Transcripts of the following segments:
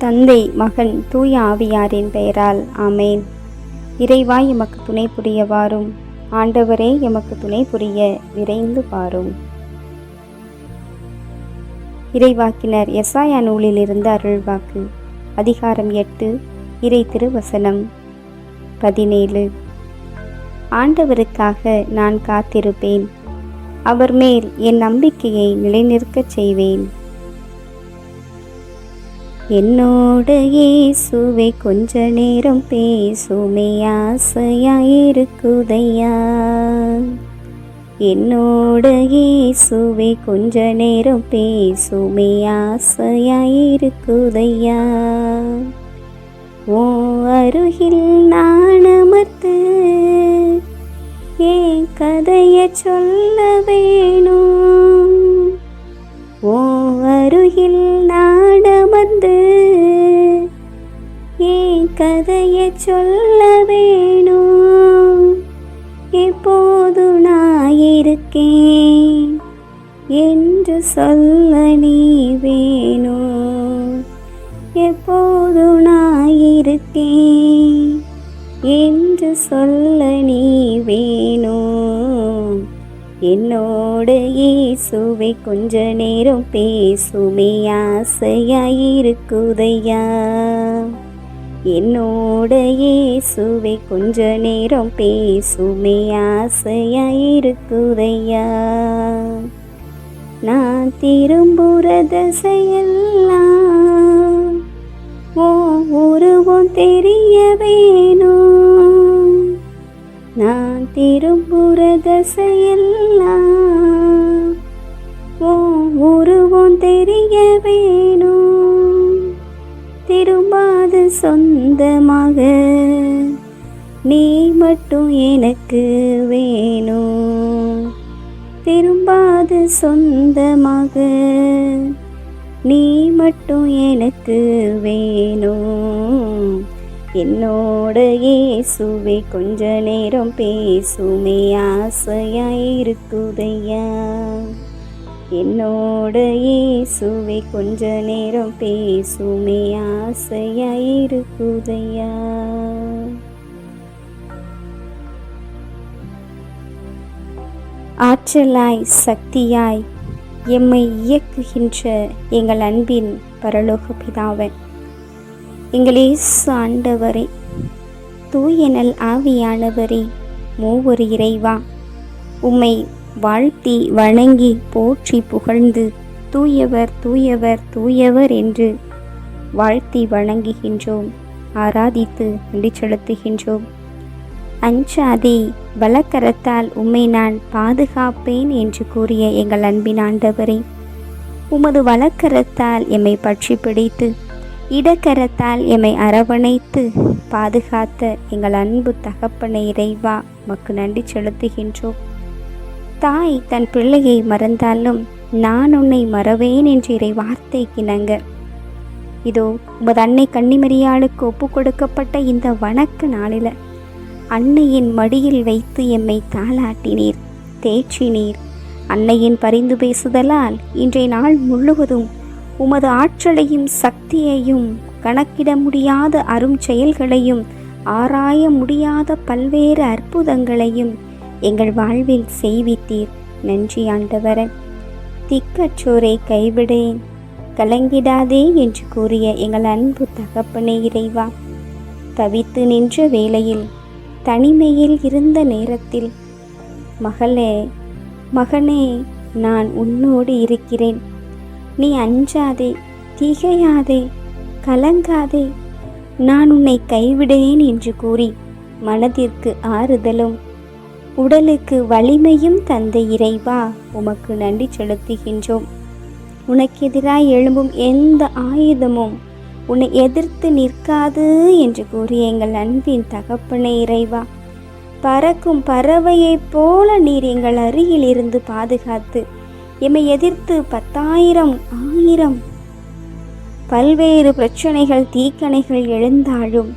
தந்தை மகன் தூய ஆவியாரின் பெயரால் ஆமேன். இறைவா எமக்கு துணை புரிய வாரும். ஆண்டவரே எமக்கு துணை புரிய விரைந்து வாரும். இறைவாக்கினர் எசாயா நூலிலிருந்து அருள்வாக்கு. அதிகாரம் எட்டு இறை திருவசனம் பதினேழு. ஆண்டவருக்காக நான் காத்திருப்பேன். அவர் மேல் என் நம்பிக்கையை நிலைநிற்கச் செய்வேன். என்னோடு இயேசுவே கொஞ்ச நேரம் பேசுமே ஆசையாயிருக்குதையா? என்னோடு இயேசுவே கொஞ்ச நேரம் பேசுமே ஆசையாயிருக்குதையா? ஓ அருகில் நான் அமர்த்து ஏன் கதைய சொல்ல வேணும்? ஓ அருகில் கதையை சொல்ல வேணும். எப்போது நான் இருக்கேன் என்று சொல்ல நீ வேணும். எப்போது நான் இருக்கேன் என்று சொல்ல நீ வேணும். என்னோடு இயேசுவை கொஞ்ச நேரம் பேசுமே ஆசையாயிருக்குதையா என்னோட இயேசுவை கொஞ்ச நேரம் பேசுமே ஆசையாயிருக்குதையா? நான் திரும்புற தசையெல்லாம் ஓ உருவம் தெரிய வேணும். நான் திரும்புற தசையெல்லாம் சொந்தமாக. நீ மட்டும் எனக்கு வேணும். திரும்பாது சொந்தமாக. நீ மட்டும் எனக்கு வேணும். என்னோட இயேசுவே கொஞ்ச நேரம் பேசுமே ஆசையாயிருக்குதையா என்னோட இயேசுவே கொஞ்ச நேரம் பேசுமே ஆசையாயிருக்குதையா? ஆற்றலாய் சக்தியாய் எம்மை இயக்குகின்ற எங்கள் அன்பின் பரலோக பிதாவன் எங்கள் இயேசு ஆண்டவரே தூயனல் ஆவியானவரே மூவொரு இறைவா உம்மை வாழ்த்தி வணங்கி போற்றி புகழ்ந்து தூயவர் தூயவர் தூயவர் என்று வாழ்த்தி வணங்குகின்றோம் ஆராதித்து நன்றி செலுத்துகின்றோம். அஞ்சாதே பலக்கரத்தால் உம்மை நான் பாதுகாப்பேன் என்று கூறிய எங்கள் அன்பின் ஆண்டவரே உமது வலக்கரத்தால் எம்மை பற்றி பிடித்து இடக்கரத்தால் எம்மை அரவணைத்து பாதுகாத்த எங்கள் அன்பு தகப்பனை இறைவா மக்கு நன்றி செலுத்துகின்றோம். தாய் தன் பிள்ளையை மறந்தாலும் நான் உன்னை மறவேன் என்று இறை வார்த்தைக்கு இதோ உமது அன்னை கன்னிமரியாளுக்கு ஒப்பு கொடுக்கப்பட்ட இந்த வணக்க நாளில் அன்னையின் மடியில் வைத்து எம்மை தாளாட்டினீர் தேற்றினீர் அன்னையின் பரிந்து பேசுதலால் இன்றைய நாள் முழுவதும் உமது ஆற்றலையும் சக்தியையும் கணக்கிட முடியாத அரும் செயல்களையும் ஆராய முடியாத பல்வேறு அற்புதங்களையும் எங்கள் வாழ்வில் செய்வித்தீர். நன்றி ஆண்டவர. திக்கற்றோரை கைவிடேன். கலங்கிடாதே என்று கூறிய எங்கள் அன்பு தகப்பனே இறைவா. தவித்து நின்ற வேளையில் தனிமையில் இருந்த நேரத்தில் மகளே மகனே நான் உன்னோடு இருக்கிறேன். நீ அஞ்சாதே திகையாதே கலங்காதே. நான் உன்னை கைவிடேன் என்று கூறி மனதிற்கு ஆறுதலும் உடலுக்கு வலிமையும் தந்த இறைவா உமக்கு நன்றி செலுத்துகின்றோம். உனக்கு எதிராய் எழும்பும் எந்த ஆயுதமும் உன்னை எதிர்த்து நிற்காது என்று கூறிய எங்கள் அன்பின் தகப்பனை இறைவா. பறக்கும் பறவையைப் போல நீர் எங்கள் அருகில் இருந்து பாதுகாத்து எம்மை எதிர்த்து பத்தாயிரம் ஆயிரம் பல்வேறு பிரச்சனைகள் தீக்கணைகள் எழுந்தாலும்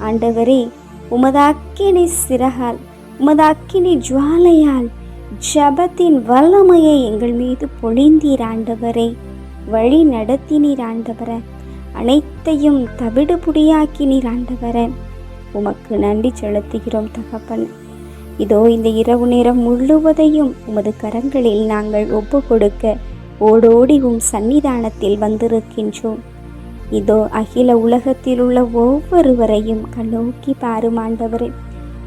ஆண்டவரே உமதாக்கினை சிறகால் உமது அக்கினி ஜுவாலையால் ஜபத்தின் வல்லமையை எங்கள் மீது பொழிந்தீர் ஆண்டவரே. வழி நடத்தினீர் ஆண்டவரே. அனைத்தையும் தவிடு நீர் ஆண்டவரே. உமக்கு நன்றி செலுத்துகிறோம் தகப்பன். இதோ இந்த இரவு நேரம் முழுவதையும் உமது கரங்களில் நாங்கள் ஒப்பு கொடுக்க ஓடோடி உம் சன்னிதானத்தில் வந்திருக்கின்றோம். இதோ அகில உலகத்தில் உள்ள ஒவ்வொருவரையும் கண்ணோக்கி பாருமாண்டவரே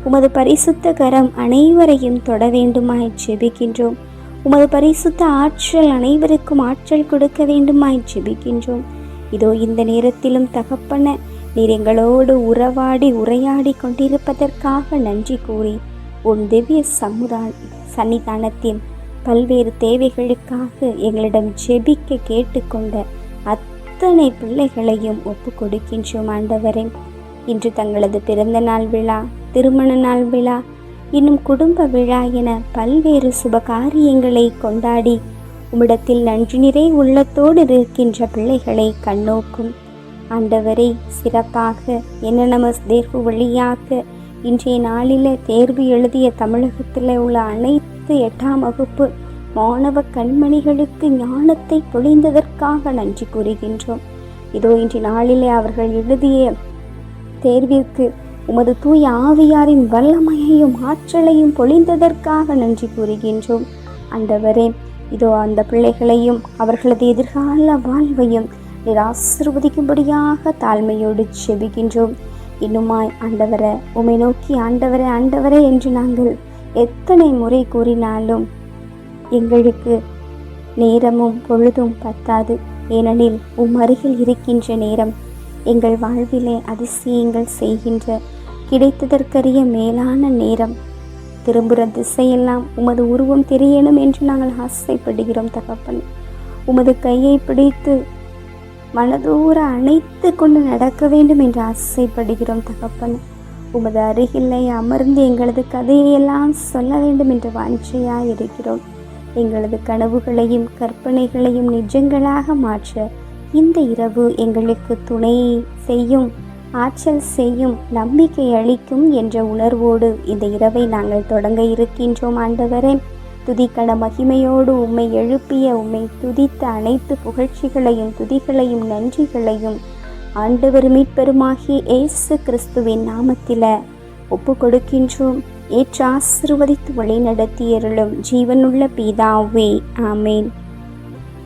உமது பரிசுத்த கரம் அனைவரையும் தொட வேண்டுமாய் ஜெபிக்கின்றோம் உமது பரிசுத்த ஆற்றல் அனைவருக்கும் ஆற்றல் கொடுக்க வேண்டுமாய் ஜெபிக்கின்றோம் இதோ இந்த நேரத்திலும் தகப்பன நீர் எங்களோடு உறவாடி உரையாடி கொண்டிருப்பதற்காக நன்றி கூறி உன் திவ்ய சமுதா சன்னிதானத்தின் பல்வேறு தேவைகளுக்காக எங்களிடம் ஜெபிக்க கேட்டுக்கொண்ட அத்தனை பிள்ளைகளையும் ஒப்பு கொடுக்கின்றோம் ஆண்டவரே. இன்று தங்களது பிறந்த நாள் விழா. திருமண நாள் விழா இன்னும் குடும்ப விழா என பல்வேறு சுப காரியங்களை கொண்டாடி உம்மிடத்தில் நன்றி நிறை உள்ளத்தோடு இருக்கின்ற பிள்ளைகளை கண்ணோக்கும். ஆண்டவரை சிறப்பாக என்ன நம தேர்வு வழியாக இன்றைய நாளில் தேர்வு எழுதிய தமிழகத்தில் உள்ள அனைத்து எட்டாம் வகுப்பு மாணவ கண்மணிகளுக்கு ஞானத்தை பொழிந்ததற்காக நன்றி கூறுகின்றோம். இதோ இன்றைய நாளிலே அவர்கள் எழுதிய தேர்விற்கு உமது தூய ஆவியாரின் வல்லமையையும் ஆற்றலையும் பொழிந்ததற்காக நன்றி கூறுகின்றோம். அந்தவரே இதோ அந்த பிள்ளைகளையும் அவர்களது எதிர்கால வாழ்வையும் நீர் ஆசிர்வதிக்கும்படியாக தாழ்மையோடு செபிக்கின்றோம். இன்னுமாய் ஆண்டவரை உமை நோக்கி ஆண்டவரே ஆண்டவரே என்று நாங்கள் எத்தனை முறை கூறினாலும் எங்களுக்கு நேரமும் பொழுதும் பத்தாது. ஏனெனில் உம் அருகில் இருக்கின்ற நேரம் எங்கள் வாழ்விலே அதிசயங்கள் செய்கின்ற கிடைத்ததற்கரிய மேலான நேரம். திரும்புகிற திசையெல்லாம் உமது உருவம் தெரியணும் என்று நாங்கள் ஆசைப்படுகிறோம் தகப்பன். உமது கையை பிடித்து மனதூர அணைத்து கொண்டு நடக்க வேண்டும் என்று ஆசைப்படுகிறோம் தகப்பன். உமது அருகிலே அமர்ந்து எங்களது கதையெல்லாம் சொல்ல வேண்டும் என்று வாஞ்சையாக இருக்கிறோம். எங்களது கனவுகளையும் கற்பனைகளையும் நிஜங்களாக மாற்ற இந்த இரவு எங்களுக்கு துணை செய்யும் ஆற்றல் செய்யும் நம்பிக்கை அளிக்கும் என்ற உணர்வோடு இந்த இரவை நாங்கள் தொடங்க இருக்கின்றோம் ஆண்டவரே. துதிக்கண மகிமையோடு உம்மை எழுப்பிய உம்மை துதித்த அனைத்து புகழ்ச்சிகளையும் துதிகளையும் நன்றிகளையும் ஆண்டவர் மீட்பெருமாகி ஏசு கிறிஸ்துவின் நாமத்தில் ஒப்பு கொடுக்கின்றோம் ஏற்று ஆசிர்வதித்து வழி நடத்தியருளும் ஜீவனுள்ள பீதாவே. ஆமேன்.